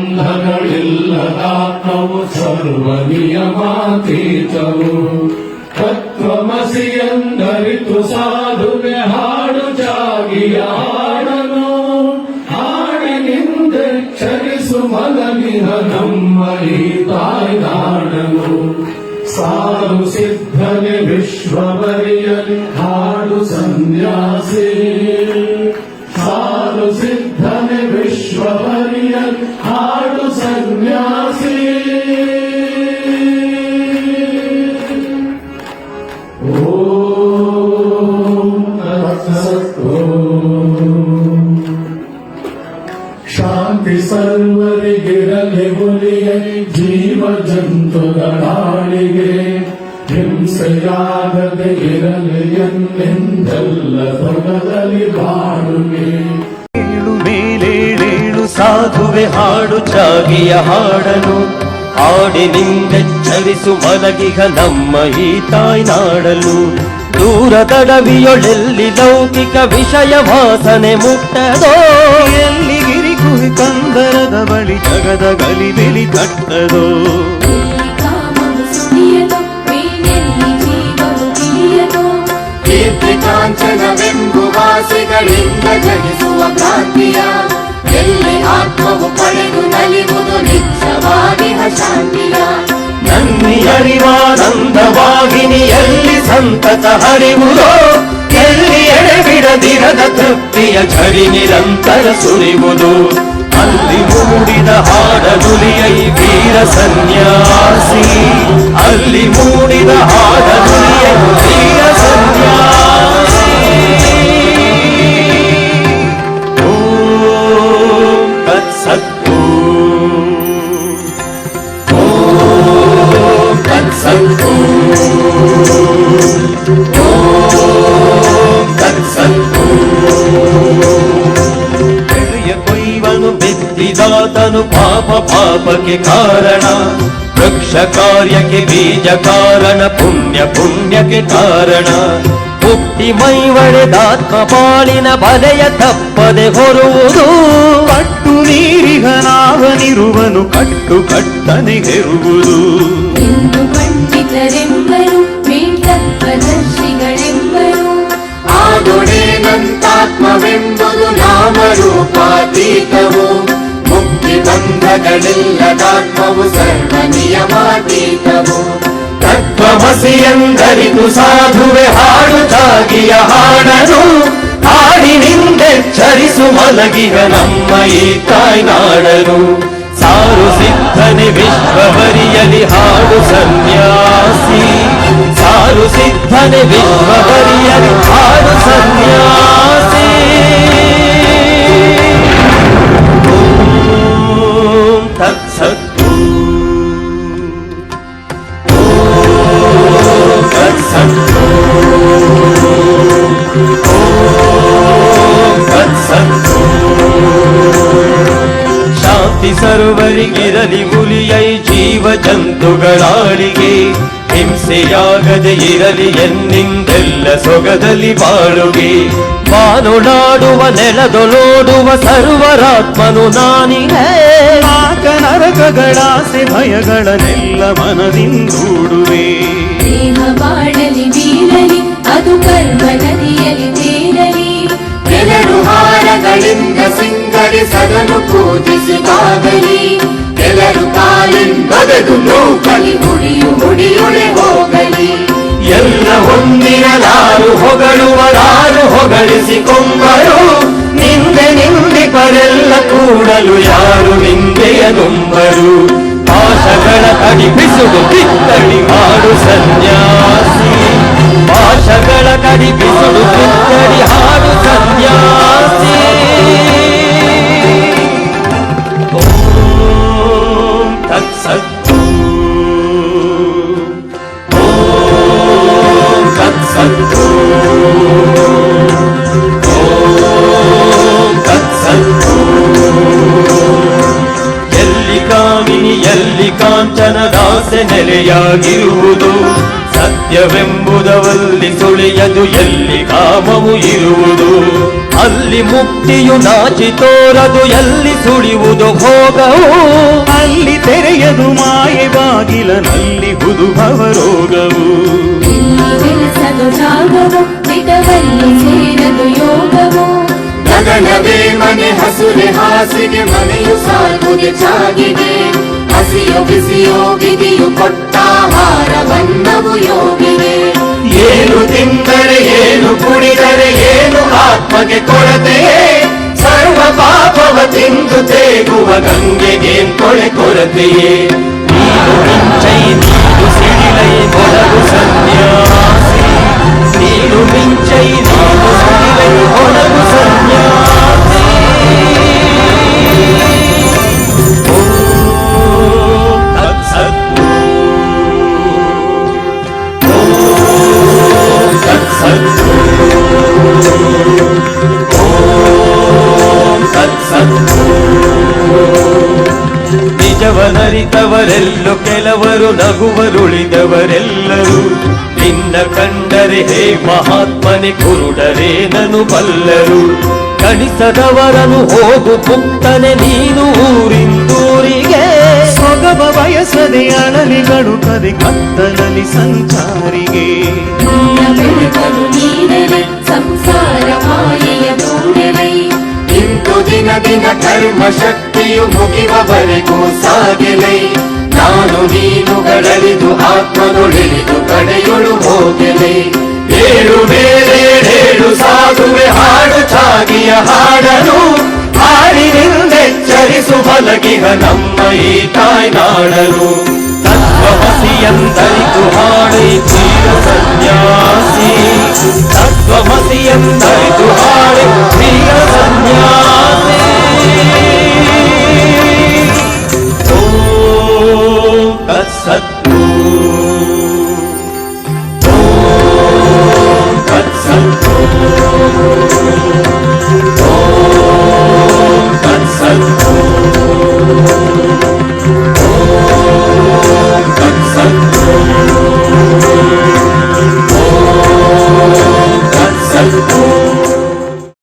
ಬಂಧಗಳಿಲ್ಲದಾತ್ಮವು ಸರ್ವ ನಿಯಮಾತೀತವು. ತತ್ವಮಸಿಯಂದರಿತು ಸಾಧುವೆ ಹಾಡು ಜಾಗಿಯ ಹಾಡನು. ಹಾಡಿನಿಂದ ಚರಿಸು ಮಲಗಿನ ನಮ್ಮ ಈ ಸಾಧು ಸಾರು ಸಿದ್ಧನೆ ವಿಶ್ವವರಿಯಲಿ ಸಿದ್ಧನೆ ವಿಶ್ವವರಿಯಲಿ ಹಾಡು ಸನ್ಯಾಸಿ. ಶಾಂತಿ ಸರ್ವರಿಗಿರಲಿ ಹುಲಿಯ ಜೀವ ಜಂತುಗಳಾಳಿಗೆ ಹಿಂಸೆಯಾಗದೆ ಇರಲಿ ಎಂದೆಲ್ಲ ತೊಗದಲ್ಲಿ ಬಾಳುಗೆ ಹಾಡು ಚಾಗಿಯ ಹಾಡನು. ಹಾಡಿನಿಂದೆಚ್ಚರಿಸು ಮಲಗಿಗ ನಮ್ಮ ಈ ತಾಯ್ನಾಡಲು ದೂರದಡವಿಯೊಳೆಲ್ಲಿ ಲೌಕಿಕ ವಿಷಯ ವಾಸನೆ ಮುಟ್ಟದೋ. ಎಲ್ಲಿ ಗಿರಿಗುಹಿ ಕಂದರದ ಬಳಿ ಜಗದ ಗಲಿಬಿಲಿ ತಟ್ಟದೋ. ಕಟ್ಟದೋ ಕಾಂಚನವೆಂಬು ವಾಸಿಗಳಿಂದ ಜಗಿಸುವ ಕ್ರಾಂತಿಯ ಎಲ್ಲಿ ಆತ್ಮವು ಪಡೆದು ನಲಿವುದು ನಿತ್ಯವಾಗಿಹ ಶಾಂತಿಯ ನನ್ನಿ ಅರಿವಾನಂದವಾಗಿನಿಯಲ್ಲಿ ಸಂತತ ಹರಿವುದೋ, ಎಲ್ಲಿ ಎಡೆಬಿಡದಿರದ ತೃಪ್ತಿಯ ಝರಿ ನಿರಂತರ ಸುರಿವುದು. ಅಲ್ಲಿ ಮೂಡಿದ ಹಾಡದುಲಿಯೈ ವೀರ ಸನ್ಯಾಸಿ, ಅಲ್ಲಿ ಮೂಡಿದ ಹಾಡನುಲಿಯ ಪಾಪಕ್ಕೆ ಕಾರಣ, ವೃಕ್ಷ ಕಾರ್ಯಕ್ಕೆ ಬೀಜ ಕಾರಣ, ಪುಣ್ಯ ಪುಣ್ಯಕ್ಕೆ ಕಾರಣ. ಮುಕ್ತಿ ಮೈವಳೆದಾತ್ಮ ಪಾಳಿನ ಬಲೆಯ ತಪ್ಪದೆ ಹೊರುವುದು. ಕಟ್ಟು ನೀರಿಗನಾಗನಿರುವನು, ಕಟ್ಟು ಕಟ್ಟನೆ ಹೆರುವುದು. ಬಂಧಗಳಿಲ್ಲದಾತ್ಮವು ಸರ್ವ ನಿಯಮಾತೀತವು ತತ್ವಮಸಿ ಎಂದರಿತು ಸಾಧುವೆ ಹಾಡು ಜಾಗಿಯ ಹಾಡನು. ಹಾಡಿನಿಂದೆಚ್ಚರಿಸು ಮಲಗಿಗ ನಮ್ಮ ಈ ತಾಯ್ನಾಡನು ಸಾರು ಸಿದ್ಧನೆ ವಿಶ್ವವರಿಯಲಿ ಹಾಡು ಸನ್ಯಾಸಿ. ಸಾರು ಸಿದ್ಧನೆ ವಿಶ್ವವರಿಯಲಿ ಹಾಡು ಸನ್ಯಾಸಿ. ತತ್ಸತ್ತು ಶಾಂತಿ ಸರ್ವರಿಗಿರಲಿ ಹುಲಿಯೈ ಜೀವ ಜಂತುಗಳಾಳಿಗೆ. ಹಿಂಸೆಯಾಗದೆ ಇರಲಿ ಎನ್ನಿಂದೆಲ್ಲ ಸೊಗದಲ್ಲಿ ಬಾಳುಗೆ. ಬಾನುಡಾಡುವ ನೆಲದೊಳೋಡುವ ಸರ್ವರಾತ್ಮನು ನಾನಿಹೇ ಆಕ ನರಕಗಳಾಸೆ ಭಯಗಳನ್ನೆಲ್ಲ ಮನದಿಂದೂಡುವೆ. ದೇಹ ಬಾಳಲಿ ಬೀಳಲಿ ಅದು ಕರ್ಮ ನದಿಯಲ್ಲಿ ತೇರಲಿ. ಎರಡು ಹಾರಗಳಿಂದ ಸಿಂಗರಿಸದನು ಪೂಜಿಸಿದಾಗಲಿ. ಕೆಲರು ಕಾಲಿಂದೊದೆದು ನೂಕಲಿ ಮುಡಿಯು ಮುಡಿಯೊಳೆ ಹೋಗಲಿ. ಎಲ್ಲ ಹೊಂದಿರಲಾರು ಹೊಗಳುವರಾರು ಹೊಗಳಿಸಿಕೊಂಬರು ನಿಂದೆ ನಿಂದಿಪರೆಲ್ಲ ಕೂಡಲು ಯಾರು ನಿಂದೆಯ ನುಂಬರು ಪಾಶಗಳ ಬಿಸುಡು ಕಿತ್ತಡಿ ಹಾಡು ಸನ್ಯಾಸಿ. ಪಾಶಗಳ ಬಿಸುಡು ಕಿತ್ತಡಿ ಹಾಡು ಕಾಂಚನದಾಸೆ ನೆಲೆಯಾಗಿರುವುದು ಸತ್ಯವೆಂಬುದವಲ್ಲಿ ಸುಳಿಯದು ಎಲ್ಲಿ ಕಾಮವು ಇರುವುದು. ಅಲ್ಲಿ ಮುಕ್ತಿಯು ನಾಚಿ ತೋರದು ಎಲ್ಲಿ ಸುಳಿಯುವುದು ಭೋಗವು ಅಲ್ಲಿ ತೆರೆಯದು ಮಾಯೆ ಬಾಗಿಲನಲ್ಲಿ ಹುದುಭವ ರೋಗವು. ಇಲ್ಲಿ ನೆಲೆಸದು ಜಾಗವು ಬಿಡವಲ್ಲಿ ಸೇರದು ಯೋಗವು. ಗಗನವೇ ಮನೆ ಹಸುರೆ ಹಾಸಿಗೆ, ಮನೆಯು ಸಾಗುದೆ. ಚಾಗಿದೆ ಹಸಿಯೋ ಬಿಸಿಯೋ ವಿಧಿಯು ಕೊಟ್ಟಾಹಾರ ಬಣ್ಣವು ಯೋಗಿಗೆ ಏನು ತಿಂದರೆ ಏನು ಕುಡಿದರೆ ಏನು ಆತ್ಮಗೆ ಕೊರತೆಯೇ. ಸರ್ವ ಪಾಪವ ತಿಂದು ತೇಗುವ ಗಂಗೆಗೆ ಕೊಳೆ ಕೊರತೆಯೇ. ನೀನು ನಿಜವನರಿತವರೆಲ್ಲೋ ಕೆಲವರು ನಗುವರುಳಿದವರೆಲ್ಲರೂ. ನಿನ್ನ ಕಂಡರೆ ಹೇ ಮಹಾತ್ಮನೆ ಕುರುಡರೇನನು ಬಲ್ಲರು. ಕಣಿಸದವರನು ಹೋಗು ಪುಕ್ತನೆ ನೀನು ಊರಿಂದೂರಿಗೆ. ಸೊಗವ ಬಯಸದೆ ಅಳಲಿಗಳು ಕದೆ ಕತ್ತಲಲ್ಲಿ ಸಂಚಾರಿಗೆ. ಸಂಸಾರ ಮಾಯೆಯ ದೂರಲಿ. ಇಂದು ದಿನ ದಿನ ಕರ್ಮ ಶಕ್ತಿಯು ಮುಗಿವವರೆಗೂ ಸಾಗಿಲೆ. ನಾನು ಆತ್ಮನು ಆತ್ಮನುಳಿದು ಕಡೆಯೊಳು ಹೋಗಿದೆ ಏಳು ಬೇರೆ ಏಳು ಸಾಧುವೆ ಹಾಡು ಚಾಗಿಯ ಹಾಡನು. ಹಾಡಿನಿಂದೆಚ್ಚರಿಸು ಬಲಗಿಹ ನಮ್ಮ ಈ ತಾಯ್ನಾಡನು. ತತ್ವಮಸಿಯಂದರಿತು ಹಾಡಿ ತೀರ ಸನ್ಯಾಸಿ. ತತ್ವಮಸಿಯಂದರಿತು ಹಾಡಿ ತೀರ ಸನ್ಯಾಸಿ.